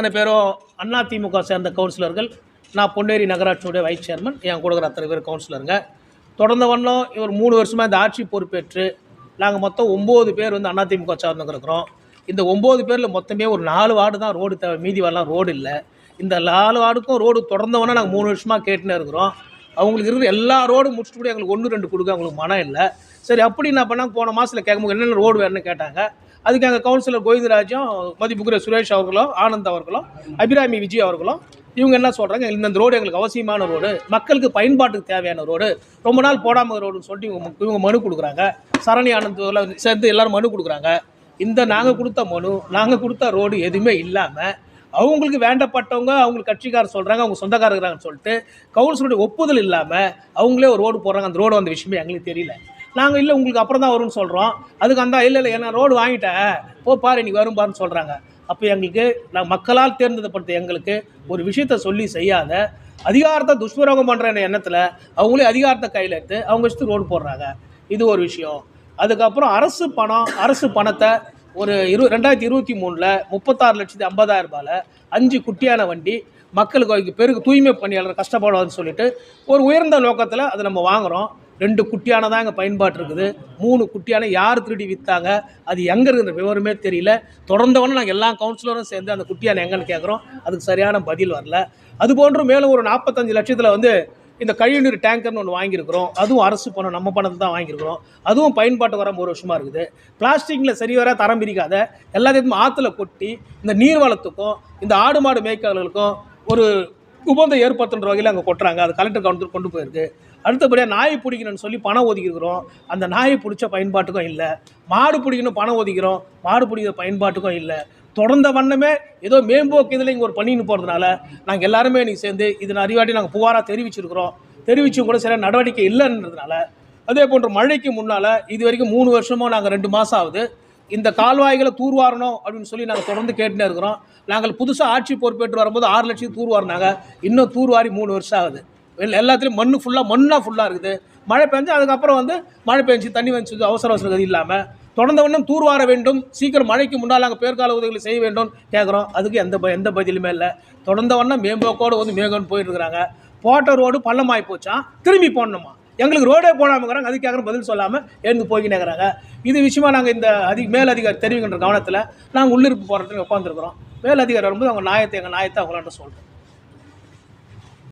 அத்தனை பேரும் அண்ணா திமுக சேர்ந்த கவுன்சிலர்கள் நான் பொன்னேரி நகராட்சியுடைய வைஸ் சேர்மன் என் கொடுக்குற அத்தனை பேர் கவுன்சிலருங்க தொடர்ந்த வண்ணம் இவர் மூணு வருஷமாக இந்த ஆட்சி பொறுப்பேற்று நாங்கள் மொத்தம் ஒம்பது பேர் வந்து அண்ணா திமுக சார்ந்தவங்க இருக்கிறோம். இந்த ஒம்பது பேரில் மொத்தமே ஒரு நாலு வார்டு தான் ரோடு தேவை மீதி வரலாம் ரோடு இல்லை. இந்த நாலு வார்டுக்கும் ரோடு தொடர்ந்தவொன்னே நாங்கள் மூணு வருஷமாக கேட்டுன்னு இருக்கிறோம். அவங்களுக்கு இருக்கிற எல்லா ரோடும் முடிச்சுட்டு கூட எங்களுக்கு ஒன்று ரெண்டு கொடுக்க அவங்களுக்கு மனம் இல்லை. சரி அப்படி என்ன பண்ணால் போன மாதத்தில் கேட்கும்போது என்னென்ன ரோடு வேணும்னு கேட்டாங்க. அதுக்கு அங்கே கவுன்சிலர் கோவிந்தராஜும் மதிப்புக்குரிய சுரேஷ் அவர்களும் ஆனந்த் அவர்களும் அபிராமி விஜய் அவர்களும் இவங்க என்ன சொல்கிறாங்க இந்த ரோடு எங்களுக்கு அவசியமான ரோடு. மக்களுக்கு பயன்பாட்டுக்கு தேவையான ரோடு. ரொம்ப நாள் போடாமல் ரோடுன்னு சொல்லிட்டு இவங்க இவங்க மனு கொடுக்குறாங்க. சரணி ஆனந்த் சேர்ந்து எல்லாரும் மனு கொடுக்குறாங்க. இந்த நாங்கள் கொடுத்த மனு நாங்கள் கொடுத்த ரோடு எதுவுமே இல்லாமல் அவங்களுக்கு வேண்டப்பட்டவங்க அவங்க கட்சிக்காரர் சொல்கிறாங்க அவங்க சொந்தக்காரங்கிறாங்கன்னு சொல்லிட்டு கவுன்சிலுடைய ஒப்புதல் இல்லாமல் அவங்களே ஒரு ரோடு போடுறாங்க. அந்த ரோடு வந்த விஷயமே எங்களுக்கு தெரியல. நாங்கள் இல்லை உங்களுக்கு அப்புறம் தான் வரும்னு சொல்கிறோம் அதுக்கு அந்த இல்லை இல்லை ஏன்னா ரோடு வாங்கிட்டேன் போ பாரு இன்றைக்கி வரும் பாருன்னு சொல்கிறாங்க அப்போ எங்களுக்கு நான் மக்களால் தேர்ந்தெடுப்பட்ட எங்களுக்கு ஒரு விஷயத்த சொல்லி செய்யாத அதிகாரத்தை துஷ்பிரயோகம் பண்ணுற எண்ணத்தில் அவங்களே அதிகாரத்தை கையில் எடுத்து அவங்க இஷ்டத்துக்கு ரோடு போடுறாங்க. இது ஒரு விஷயம். அதுக்கப்புறம் அரசு பணம் அரசு பணத்தை ஒரு இரு ரெண்டாயிரத்தி இருபத்தி மூணில் முப்பத்தாறு லட்சத்தி ஐம்பதாயிரம் ரூபாயில் அஞ்சு குட்டியான வண்டி மக்களுக்கு பெருக்கு தூய்மை பணியாளர் கஷ்டப்படுவான்னு சொல்லிட்டு ஒரு உயர்ந்த நோக்கத்தில் அதை நம்ம வாங்குகிறோம் ரெண்டு குட்டியான தான் அங்கே பயன்பாட்டு இருக்குது. மூணு குட்டியான யார் திருடி விற்றாங்க அது எங்கே இருக்கிற விவரமே தெரியல. தொடர்ந்தவொன்னே நாங்கள் எல்லா கவுன்சிலரும் சேர்ந்து அந்த குட்டியான எங்கன்னு கேட்குறோம் அதுக்கு சரியான பதில் வரல. அது போன்று மேலும் ஒரு நாற்பத்தஞ்சு லட்சத்தில் வந்து இந்த கழிவுநீர் டேங்கர்னு ஒன்று வாங்கியிருக்கிறோம். அதுவும் அரசு பணம் நம்ம பணத்தை தான் வாங்கியிருக்கிறோம். அதுவும் பயன்பாட்டு வர ஒரு வருஷமாக இருக்குது. பிளாஸ்டிக்கில் சரி வர தரம் பிரிக்காத எல்லாத்தையும் ஆற்றுல கொட்டி இந்த நீர் வளத்துக்கும் இந்த ஆடு மாடு மேய்க்காளர்களுக்கும் ஒரு உபந்தம் ஏற்படுத்துன்ற வகையில் அங்கே கொட்டுறாங்க. அது கலெக்டர் கவுண்டர் கொண்டு போயிருக்கு. அடுத்தபடியாக நாயை பிடிக்கணும்னு சொல்லி பணம் ஒதுக்கிக்கிறோம் அந்த நாயை பிடிச்ச பயன்பாட்டுக்கும் இல்லை. மாடு பிடிக்கணும் பணம் ஒதுக்கிறோம். மாடு பிடிக்கிற பயன்பாட்டுக்கும் இல்லை. தொடர்ந்த வண்ணமே ஏதோ மேம்போக்கு இதில் இங்கே ஒரு பண்ணின்னு போகிறதுனால நாங்கள் எல்லாருமே இன்றைக்கி சேர்ந்து இதன் அறிவாட்டி நாங்கள் புகாராக தெரிவிச்சிருக்கிறோம். தெரிவிச்சும் கூட சில நடவடிக்கை இல்லைன்றதுனால அதே போன்ற மழைக்கு முன்னால் இது வரைக்கும் மூணு வருஷமோ நாங்கள் ரெண்டு மாதம் ஆகுது. இந்த கால்வாய்களை தூர்வாரணும் அப்படின்னு சொல்லி நாங்கள் தொடர்ந்து கேட்டுனே இருக்கிறோம். நாங்கள் புதுசாக ஆட்சி பொறுப்பேற்று வரும்போது ஆறு லட்சம் தூர்வாரினாங்க. இன்னும் தூர்வாரி மூணு வருஷம் ஆகுது. எல்லாத்துலேயும் மண் ஃபுல்லாக மண்ணாக ஃபுல்லாக இருக்குது. மழை பெஞ்சு அதுக்கப்புறம் வந்து மழை பெஞ்சு தண்ணி வந்து அவசர அவசர கதி இல்லாமல் தொடர்ந்தவண்ணம் தூர்வார வேண்டும். சீக்கிரம் மழைக்கு முன்னால் நாங்கள் பேர்கால உதவிகளை செய்ய வேண்டும் கேட்குறோம் அதுக்கு எந்த ப- எந்த பதிலுமே இல்லை. தொடர்ந்தவண்ணம் மேம்போக்கோடு வந்து மேகோன்னு போயிட்டு இருக்கிறாங்க. போட்ட ரோடு பள்ளமாகி போச்சான் திரும்பி போடணுமா? எங்களுக்கு ரோடே போடாமங்கிறாங்க. அதுக்காக பதில் சொல்லாமல் எழுந்து போய்கினேங்கிறாங்க இது விஷயமா நாங்கள் இந்த அதி மேல் அதிகாரி தெரிவிக்கின்ற கவனத்தில் நாங்கள் உள்ளிருப்பு போராட்டத்தில் உட்காந்துருக்குறோம் மேலதிகாரி வரும்போது அவங்க நாயத்தை எங்கள் நாயத்தை அவங்களாட்ட சொல்கிறோம்